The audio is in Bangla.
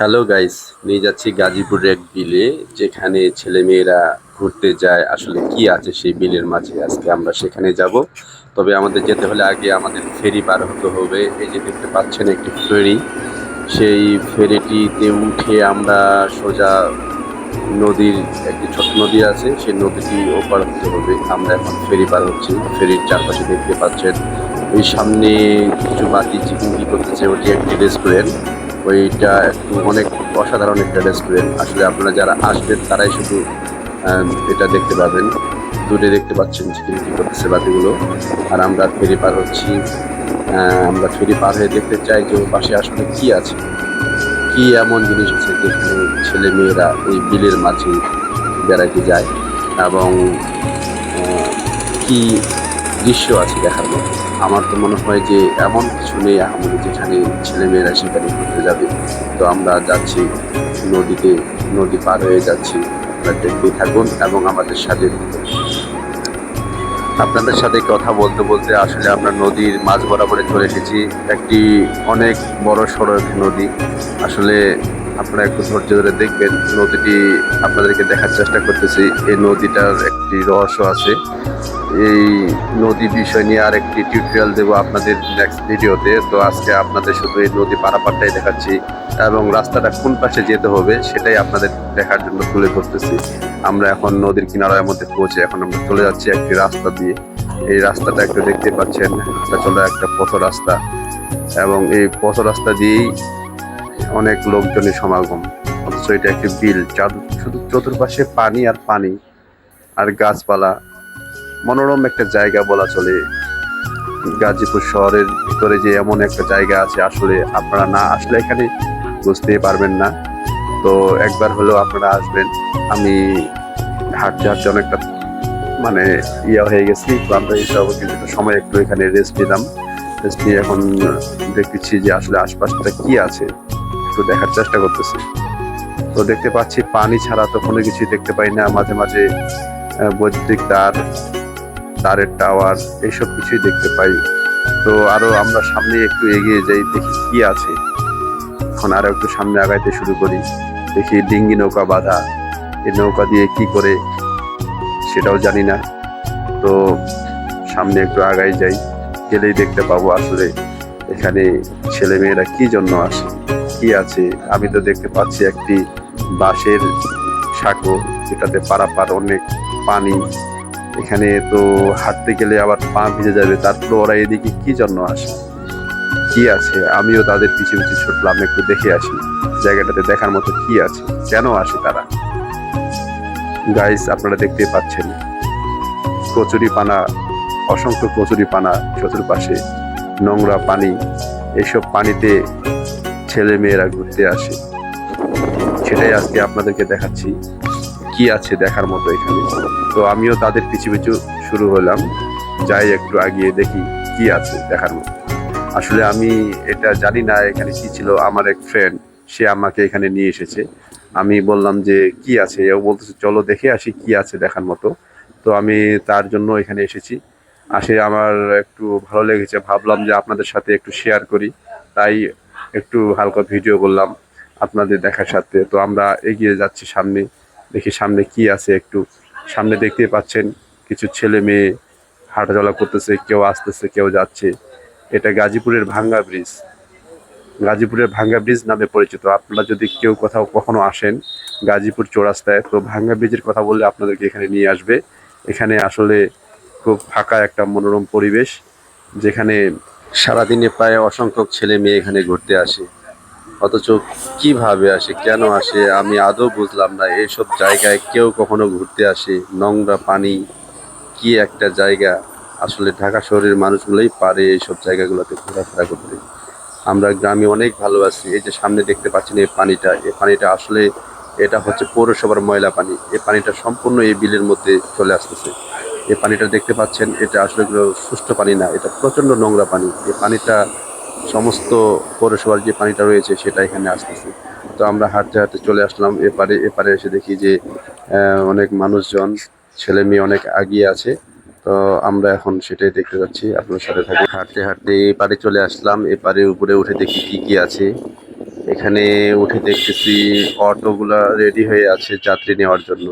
হ্যালো গাইস নিয়ে যাচ্ছি গাজীপুরের এক বিলে, যেখানে ছেলেমেয়েরা ঘুরতে যায়। আসলে কি আছে সেই বিলের মাঝে? আজকে আমরা সেখানে যাব। তবে আমাদের যেতে হলে আগে আমাদের ফেরি পার হতে হবে। এই যে দেখতে পাচ্ছেন একটি ফেরি। সেই ফেরিটিতে উঠে আমরা সোজা নদীর, একটি ছোট নদী আছে, সেই নদীটি ওপার হতে হবে। আমরা এখন ফেরি পার হচ্ছি। ফেরির চারপাশে দেখতে পাচ্ছেন ওই সামনে কিছু বাতি চিকুঙ্কি করতেছে। ওটি একটি রেস্টুরেন্ট। ওইটা অনেক অসাধারণ একটা রেস্টুরেন্ট আসলে আপনারা যারা আসবেন, তারাই শুধু এটা দেখতে পাবেন। দূরে দেখতে পাচ্ছেন চিকিমিকি করতেছে বাতিগুলো আর আমরা ফেরি পার হচ্ছি। আমরা ফেরি পার হয়ে দেখতে চাই যে পাশে আসলে কি আছে। কি এমন জিনিস আছে যেখানে ছেলে মেয়েরা এই বিলের মাঝে বেড়াইতে যায় এবং কি দৃশ্য আছে দেখার মতো। আমার তো মনে হয় যে এমন কিছু নেই, আমাদের যেখানে ছেলেমেয়েরা সেখানে ঘুরতে যাবে। তো আমরা যাচ্ছি, নদীতে, নদী পার হয়ে যাচ্ছি। আপনারা দেখতেই থাকুন এবং আমাদের সাথে আপনাদের সাথে কথা বলতে বলতে আসলে আমরা নদীর মাঝ বরাবরে চলে এসেছি। একটি অনেক বড় সড়ক নদী। আসলে আপনারা একটু ধৈর্য ধরে দেখবেন, নদীটি আপনাদেরকে দেখার চেষ্টা করতেছি। এই নদীটার একটি রহস্য আছে। এই নদী বিষয় নিয়ে আর একটি টিউটোরিয়াল দেবো আপনাদের নেক্সট ভিডিওতে তো আজকে আপনাদের শুধু এই নদী পারাপারটাই দেখাচ্ছি এবং রাস্তাটা কোন পাশে যেতে হবে সেটাই আপনাদের দেখার জন্য তুলে ধরতেছি। আমরা এখন নদীর কিনারার মধ্যে পৌঁছে এখন আমরা চলে যাচ্ছি একটি রাস্তা দিয়ে। এই রাস্তাটা একটু দেখতে পাচ্ছেন চলে একটা পথ রাস্তা। এবং এই পথ রাস্তা দিয়েই অনেক লোকজনের সমাগম। অথচ এটা একটি বিল। শুধু চতুর্পাশে পানি আর পানি আর গাছপালা। মনোরম একটা জায়গা বলা চলে। গাজীপুর শহরের ভিতরে যে এমন একটা জায়গা আছে, আসলে আপনারা না আসলে এখানে বুঝতেই পারবেন না। তো একবার হলেও আপনারা আসবেন। আমি হাঁটতে হাঁটতে অনেকটা মানে ইয়া হয়ে গেছি। ক্লান্ত হিসাবে কিছুটা সময় একটু এখানে রেস্ট নিলাম। রেস্ট নিয়ে এখন দেখতেছি যে আসলে আশপাশটা কি আছে। একটু দেখার চেষ্টা করতেছি। তো দেখতে পাচ্ছি পানি ছাড়া তো কোনো কিছুই দেখতে পাই না। মাঝে মাঝে বৈদ্যুতিক তার, তারের টাওয়ার এইসব কিছুই দেখতে পাই। তো আরও আমরা সামনে একটু এগিয়ে যাই, দেখি কি আছে। এখন আরও একটু সামনে আগাইতে শুরু করি। দেখি ডিঙ্গি নৌকা বাঁধা। এই নৌকা দিয়ে কি করে, সেটাও জানি না। তো সামনে একটু আগাই যাই। গেলেই দেখতে পাবো আসলে এখানে ছেলে মেয়েরা কি জন্য আসে। কি আছে? আমি তো দেখতে পাচ্ছি একটি বাঁশের সাঁকো, যেটাতে পারাপার অনেক পানি। এখানে তো হাঁটতে গেলে আবার পা ভিজে যাবে, তারপর ওরা এদিকে কি জন্য আসে? কি আছে? আমিও তাদের পিছু পিছু ছুটলাম, একটু দেখে আসি। জায়গাটাতে দেখার মতো কি আছে? কেন আসে তারা? গাইস আপনারা দেখতে পাচ্ছেন কচুরি পানা অসংখ্য কচুরি পানা চতুর্পাশে নোংরা পানি। এসব পানিতে ছেলে মেয়েরা ঘুরতে আসে। সেটাই আজকে আপনাদেরকে দেখাচ্ছি, কি আছে দেখার মতো এখানে। তো আমিও তাদের পিছু পিছু শুরু হলাম। যাই একটু আগিয়ে দেখি কি আছে দেখার মতো। আসলে আমি এটা জানি না, এখানে কি ছিল। আমার এক ফ্রেন্ড সে আমাকে এখানে নিয়ে এসেছে। আমি বললাম যে, কি আছে? ও বলতেছে, চলো দেখে আসি কি আছে দেখার মতো। তো আমি তার জন্য এখানে এসেছি। আসে আমার একটু ভালো লেগেছে। ভাবলাম যে আপনাদের সাথে একটু শেয়ার করি। তাই একটু হালকা ভিডিও করলাম আপনাদের দেখার সাথে। তো আমরা এগিয়ে যাচ্ছি সামনে, দেখি সামনে কি আছে একটু। সামনে দেখতেই পাচ্ছেন কিছু ছেলে মেয়ে হাঁটাচলা করতেছে, কেউ আসতেছে, কেউ যাচ্ছে। এটা গাজীপুরের ভাঙ্গা ব্রিজ। গাজীপুরের ভাঙ্গা ব্রিজ নামে পরিচিত। আপনারা যদি কেউ কোথাও কখনো আসেন গাজীপুর চৌরাস্তায়, তো ভাঙ্গা ব্রিজের কথা বললে আপনাদেরকে এখানে নিয়ে আসবে। এখানে আসলে খুব ফাঁকা একটা মনোরম পরিবেশ, যেখানে সারাদিনে প্রায় অসংখ্য ছেলে মেয়ে এখানে ঘুরতে আসে। অথচ কীভাবে আসে, কেন আসে, আমি আদৌ বুঝলাম না। এইসব জায়গায় কেউ কখনো ঘুরতে আসে। নোংরা পানি কি একটা জায়গা? আসলে ঢাকা শহরের মানুষগুলোই পারে এইসব জায়গাগুলোতে ঘোরাফেরা করতে। আমরা গ্রামে অনেক ভালো আছি। এই যে সামনে দেখতে পাচ্ছেন এই পানিটা। এই পানিটা আসলে এটা হচ্ছে পৌরসভার ময়লা পানি। এই পানিটা সম্পূর্ণ এই বিলের মধ্যে চলে আসতেছে। এই পানিটা দেখতে পাচ্ছেন, এটা আসলে সুষ্ঠু পানি না, এটা প্রচণ্ড নোংরা পানি। এই পানিটা সমস্ত পৌরসভার যে পানিটা রয়েছে, সেটা এখানে আসতেছে। তো আমরা হাঁটতে হাঁটতে চলে আসলাম, এপারে এপারে এসে দেখি যে অনেক মানুষজন, ছেলে মেয়ে অনেক আগিয়ে আছে। তো আমরা এখন সেটাই দেখতে যাচ্ছি, আপনার সাথে থাকি। হাঁটতে হাঁটতে এপারে চলে আসলাম, এপারে উপরে উঠে দেখি কি কি আছে। এখানে উঠে দেখতেছি, অটোগুলা রেডি হয়ে আছে যাত্রী নেওয়ার জন্য।